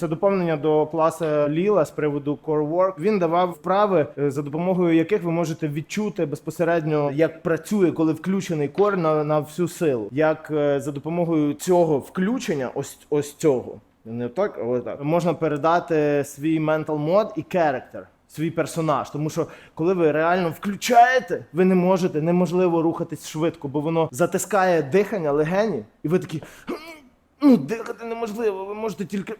Це доповнення до класу Ліла з приводу Core Work. Він давав вправи, е, за допомогою яких ви можете відчути безпосередньо, як працює, коли включений кор на, на всю силу. Як е, за допомогою цього включення, ось ось цього, не так, а ось так, можна передати свій mental мод і character. Свій персонаж, тому що коли ви реально включаєте, ви не можете, неможливо рухатись швидко, бо воно затискає дихання легені, і ви такі ну дихати неможливо. Ви можете тільки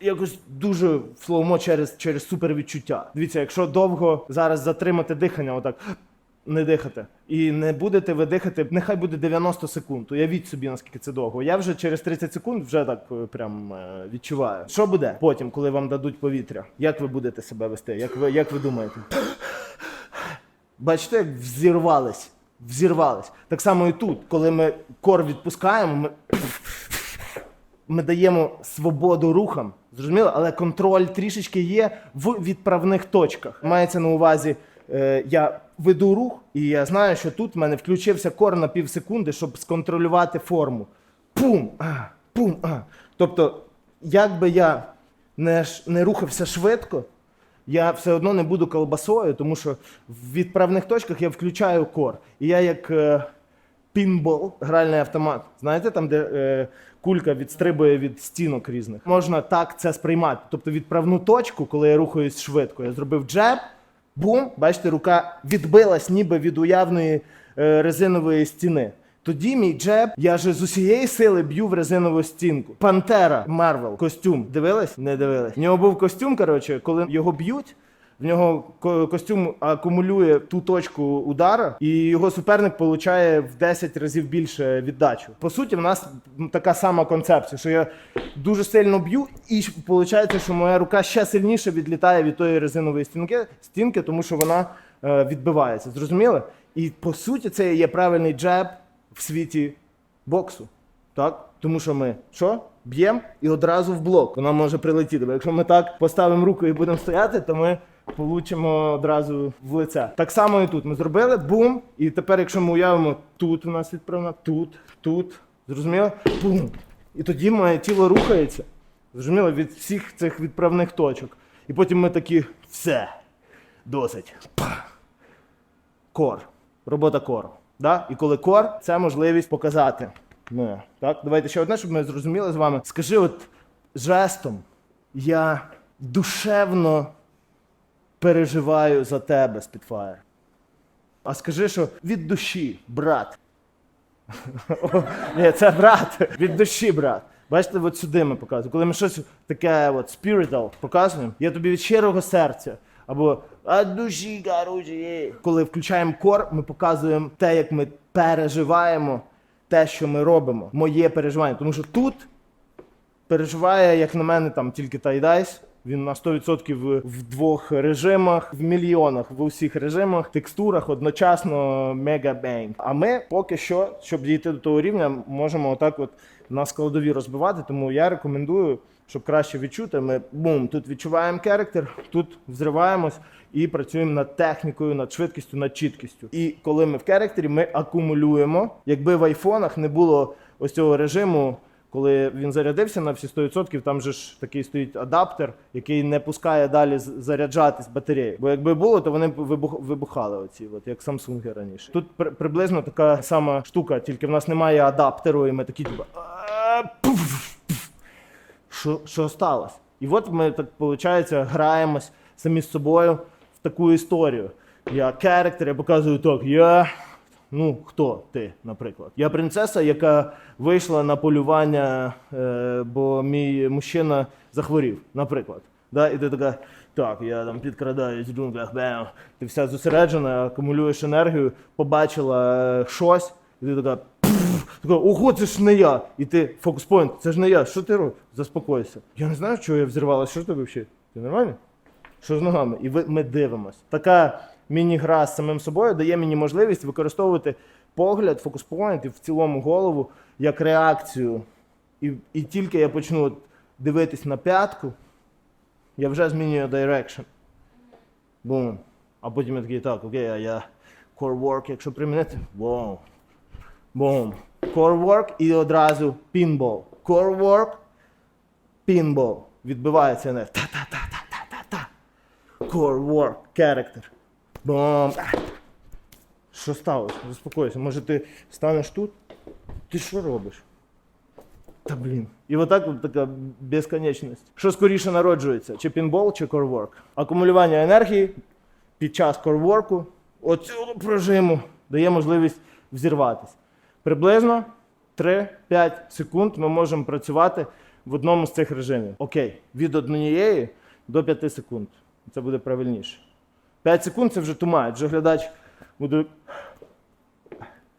якось дуже в слоумо через, через супервідчуття. Дивіться, якщо довго зараз затримати дихання, отак не дихати, і не будете ви дихати, нехай буде 90 секунд. Уявіть собі, наскільки це довго. Я вже через 30 секунд вже так е, прям е, відчуваю. Що буде потім, коли вам дадуть повітря? Як ви будете себе вести? Як ви, як ви думаєте? Бачите, як взірвались. Взірвались. Так само і тут, коли ми кор відпускаємо, ми ми даємо свободу рухам, зрозуміло, але контроль трішечки є в відправних точках. Мається на увазі, е, я веду рух, і я знаю, що тут в мене включився кор на пів секунди, щоб сконтролювати форму. Пум! А, пум! А. Тобто, як би я не, не рухався швидко, я все одно не буду колбасою, тому що в відправних точках я включаю кор. І я як е, пінбол, гральний автомат. Знаєте, там, де е, кулька відстрибує від стінок різних. Можна так це сприймати. Тобто відправну точку, коли я рухаюсь швидко, я зробив джеб, бум, бачите, рука відбилась ніби від уявної е, резинової стіни. Тоді мій джеб, я же з усієї сили б'ю в резинову стінку. Пантера Марвел, костюм. Дивились? Не дивились. В нього був костюм, коротше, коли його б'ють. В нього костюм акумулює ту точку удара, і його суперник получає в 10 разів більше віддачу. По суті, в нас така сама концепція, що я дуже сильно б'ю, і виходить, що моя рука ще сильніше відлітає від тої резинової стінки, стінки, тому що вона е, відбивається. Зрозуміли? І по суті, це є правильний джеб в світі боксу. Так? Тому що ми що? Б'ємо і одразу в блок. Вона може прилетіти. Бо якщо ми так поставимо руку і будемо стояти, то ми получимо одразу в лице. Так само і тут. Ми зробили бум. І тепер, якщо ми уявимо, тут у нас відправна, тут, тут. Зрозуміло? Бум. І тоді моє тіло рухається. Зрозуміло, від всіх цих відправних точок. І потім ми такі, все, досить. Па. Кор. Робота кору. Да? І коли кор, це можливість показати. Ну, так? Давайте ще одне, щоб ми зрозуміли з вами. Скажи, от жестом я душевно переживаю за тебе, Spitfire. А скажи, що від душі, брат. Ні, це брат. Від душі, брат. Бачите, от сюди ми показуємо. Коли ми щось таке от spiritual показуємо, я тобі від щирого серця. Або «От душі, короче. Коли включаємо кор, ми показуємо те, як ми переживаємо те, що ми робимо. Моє переживання. Тому що тут переживає, як на мене, там тільки Тайдайс. Він на 100% в, двох режимах, в мільйонах, в усіх режимах, текстурах одночасно мегабенг. А ми поки що, щоб дійти до того рівня, можемо отак от на складові розбивати. Тому я рекомендую, щоб краще відчути. Ми бум, тут відчуваємо керектер, тут взриваємось і працюємо над технікою, над швидкістю, над чіткістю. І коли ми в керектері, ми акумулюємо. Якби в айфонах не було ось цього режиму. Коли він зарядився на всі 100%, там же ж такий стоїть адаптер, який не пускає далі заряджатись батареї. Бо якби було, то вони б вибух- вибухали оці, от як Samsung раніше. Тут при- приблизно така сама штука, тільки в нас немає адаптеру, і ми такі типу. Що, що сталося? І от ми так виходить, граємось самі з собою в таку історію. Я керектер, я показую так, я. Ну, хто ти, наприклад? Я принцеса, яка вийшла на полювання, е, бо мій мужчина захворів, наприклад. Да? І ти така, так, я там підкрадаюсь в джунглях, бем. Ти вся зосереджена, акумулюєш енергію, побачила е, щось, і ти така. «Пф», ого, це ж не я. І ти фокус-пойнт, це ж не я. Що ти робиш? Заспокойся. Я не знаю, чого я взірвалася. Що тобі взагалі? Ти нормально? Що з ногами? І ми дивимось. Така міні-гра з самим собою дає мені можливість використовувати погляд, фокус-пойнт і в цілому голову як реакцію. І, і тільки я почну дивитись на п'ятку, я вже змінюю direction. Бум. А потім я такий, так, окей, а я core work, якщо примінити. Вау. Бум. Core work і одразу pinball. Core work, Pinball. Відбивається енергія. Та-та-та-та-та-та-та. Core work, character. Бом. А. Що сталося? Заспокойся. Може ти станеш тут? Ти що робиш? Та блін. І отак от така безконечність. Що скоріше народжується? Чи пінбол, чи корворк? Акумулювання енергії під час корворку оцього прожиму дає можливість взірватися. Приблизно 3-5 секунд ми можемо працювати в одному з цих режимів. Окей, від однієї до 5 секунд. Це буде правильніше. 5 секунд це вже тумають. Вже глядач буде